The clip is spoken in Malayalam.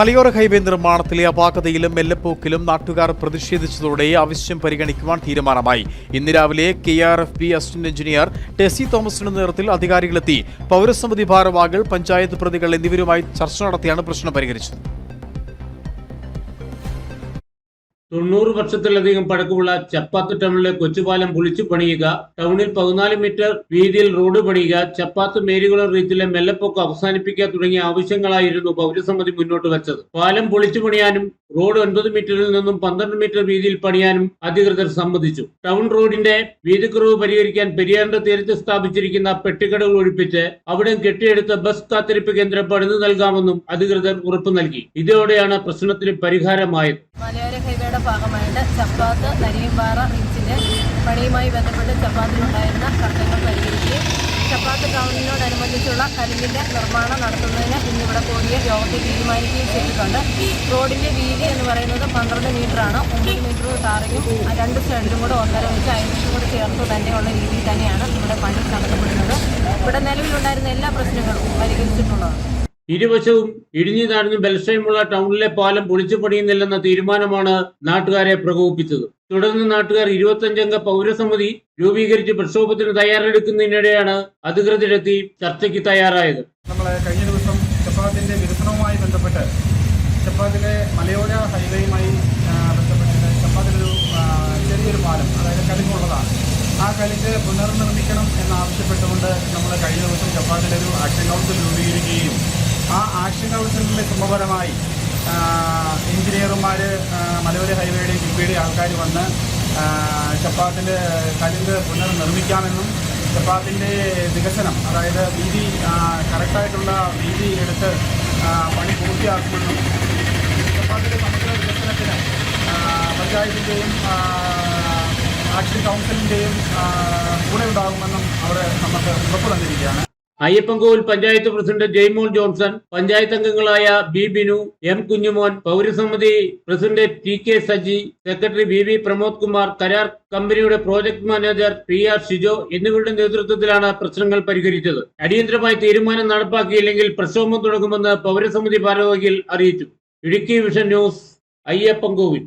മലയോര ഹൈവേ നിർമ്മാണത്തിലെ അപാകതയിലും മെല്ലപ്പോക്കിലും നാട്ടുകാർ പ്രതിഷേധിച്ചതോടെ ആവശ്യം പരിഗണിക്കുവാൻ തീരുമാനമായി. ഇന്ന് രാവിലെ K R F B assistant engineer Tessy തോമസിന്റെ നേതൃത്വത്തിൽ അധികാരികളെത്തി. പൗരസമിതി ഭാരവാഹികൾ പഞ്ചായത്ത് പ്രതികൾ എന്നിവരുമായി ചർച്ച നടത്തിയാണ് പ്രശ്നം പരിഹരിച്ചത്. തൊണ്ണൂറ് വർഷത്തിലധികം പഴക്കമുള്ള ചപ്പാത്ത് ടൗണിലെ കൊച്ചുപാലം പൊളിച്ചു പണിയുക ടൗണിൽ പതിനാല് മീറ്റർ വീതിയിൽ റോഡ് പണിയുക ചപ്പാത്ത് മേരികുളം റീച്ചിലെ മെല്ലപ്പൊക്കം അവസാനിപ്പിക്കുക തുടങ്ങിയ ആവശ്യങ്ങളായിരുന്നു പൗരസമിതി മുന്നോട്ട് വെച്ചത്. പാലം പൊളിച്ചു പണിയാനും റോഡ് ഒൻപത് മീറ്ററിൽ നിന്നും പന്ത്രണ്ട് മീറ്റർ വീതിയിൽ പണിയാനും അധികൃതർ സമ്മതിച്ചു. ടൗൺ റോഡിന്റെ വീതിക്കുറവ് പരിഹരിക്കാൻ പെരിയാറിന്റെ തീരത്ത് സ്ഥാപിച്ചിരിക്കുന്ന പെട്ടിക്കടകൾ ഒഴിപ്പിച്ച് അവിടെ കെട്ടിയെടുത്ത ബസ് കാത്തിരിപ്പ് കേന്ദ്രം പണിതു നൽകാമെന്നും അധികൃതർ ഉറപ്പു നൽകി. ഇതോടെയാണ് പ്രശ്നത്തിന് പരിഹാരമായത്. മലയോര ഹൈവേയുടെ ഭാഗമായിട്ട് ചപ്പാത്ത് നരിയമ്പാറ റീച്ചിന്റെ പണിയുമായി ബന്ധപ്പെട്ട് ചപ്പാത്തിലുണ്ടായിരുന്ന തർക്കങ്ങൾ പരിഹരിക്കുകയും ചപ്പാത്ത് ടൗണിനോടനുബന്ധിച്ചുള്ള കരിമ്പിന്റെ നിർമ്മാണം നടത്തുന്നതിന് ഇന്നിവിടെ കൂടിയ യോഗത്തിൽ തീരുമാനിക്കുകയും ചെയ്തിട്ടുണ്ട്. റോഡിന്റെ വീതി എന്ന് പറയുന്നത് പന്ത്രണ്ട് മീറ്ററാണ്. ഒമ്പത് മീറ്റർ താറയും രണ്ട് സൈഡിലും കൂടെ ഒന്നര വെച്ച് അയൻസും കൂടെ ചേർത്ത് തന്നെയുള്ള രീതിയിൽ തന്നെയാണ് ഇവിടെ പണി നടത്തപ്പെടുന്നത്. ഇവിടെ നിലവിലുണ്ടായിരുന്ന എല്ലാ പ്രശ്നങ്ങളും പരിഹരിച്ചിട്ടുള്ളതാണ്. ഇരുവശവും ഇടിഞ്ഞു താഴ്ന്നു ബലക്ഷയമുള്ള ടൗണിലെ പാലം പൊളിച്ചു പണിയുന്നില്ലെന്ന തീരുമാനമാണ് നാട്ടുകാരെ പ്രകോപിപ്പിച്ചത്. തുടർന്ന് നാട്ടുകാർ ഇരുപത്തഞ്ചംഗ പൗരസമിതി രൂപീകരിച്ച് പ്രക്ഷോഭത്തിന് തയ്യാറെടുക്കുന്നതിനിടെയാണ് അധികൃതരെത്തി ചർച്ചയ്ക്ക് തയ്യാറായത്. നമ്മളെ കഴിഞ്ഞ ദിവസം ചപ്പാത്തിന്റെ വികസനവുമായി ബന്ധപ്പെട്ട് ചപ്പാത്തിലെ മലയോര ഹൈവേയുമായി ആ, ബന്ധപ്പെട്ട് ചപ്പാത്തിലൊരു ചെറിയൊരു പാലം അതായത് കലിങ്ങുള്ളതാണ് ആ കലിങ്ക് പുനർനിർമ്മിക്കണം എന്നാവശ്യപ്പെട്ടുകൊണ്ട് നമ്മൾ കഴിഞ്ഞ ദിവസം ചപ്പാത്തിലൊരു ആക്ഷൻ കൗൺസിൽ രൂപീകരിക്കുകയും ആ ആക്ഷൻ കൗൺസിലിന്റെ ശ്രമപരമായി എഞ്ചിനീയർമാർ മലയോര ഹൈവേയുടെ കിബിയുടെ ആൾക്കാർ വന്ന് ചപ്പാത്തിന്റെ കലിങ്ക് പുനർനിർമ്മിക്കാമെന്നും ചപ്പാത്തിന്റെ വികസനം അതായത് വീതി കറക്റ്റായിട്ടുള്ള വീതി എടുത്ത് പണി പൂർത്തിയാക്കുമെന്നും ചപ്പാത്തിന്റെ സമഗ്ര വികസനത്തിന് പഞ്ചായത്തിന്റെയും ആക്ഷൻ കൗൺസിലിന്റെയും കൂടെ ഉണ്ടാകുമെന്നും അവർ നമുക്ക് ഉറപ്പ് തന്നിരിക്കുകയാണ്. അയ്യപ്പൻകോവിൽ പഞ്ചായത്ത് പ്രസിഡന്റ് ജയ്മോൻ ജോൺസൺ പഞ്ചായത്ത് അംഗങ്ങളായ B Binu M Kunjumon പൗരസമിതി president T K Saji secretary V V Pramod Kumar കരാർ കമ്പനിയുടെ project manager P R Shijo എന്നിവരുടെ നേതൃത്വത്തിലാണ് പ്രശ്നങ്ങൾ പരിഹരിച്ചത്. അടിയന്തരമായി തീരുമാനം നടപ്പാക്കിയില്ലെങ്കിൽ പ്രക്ഷോഭം തുടങ്ങുമെന്ന് പൗരസമിതി ഭാരവാഹികൾ അറിയിച്ചു. Idukki vision news Ayyappancoil.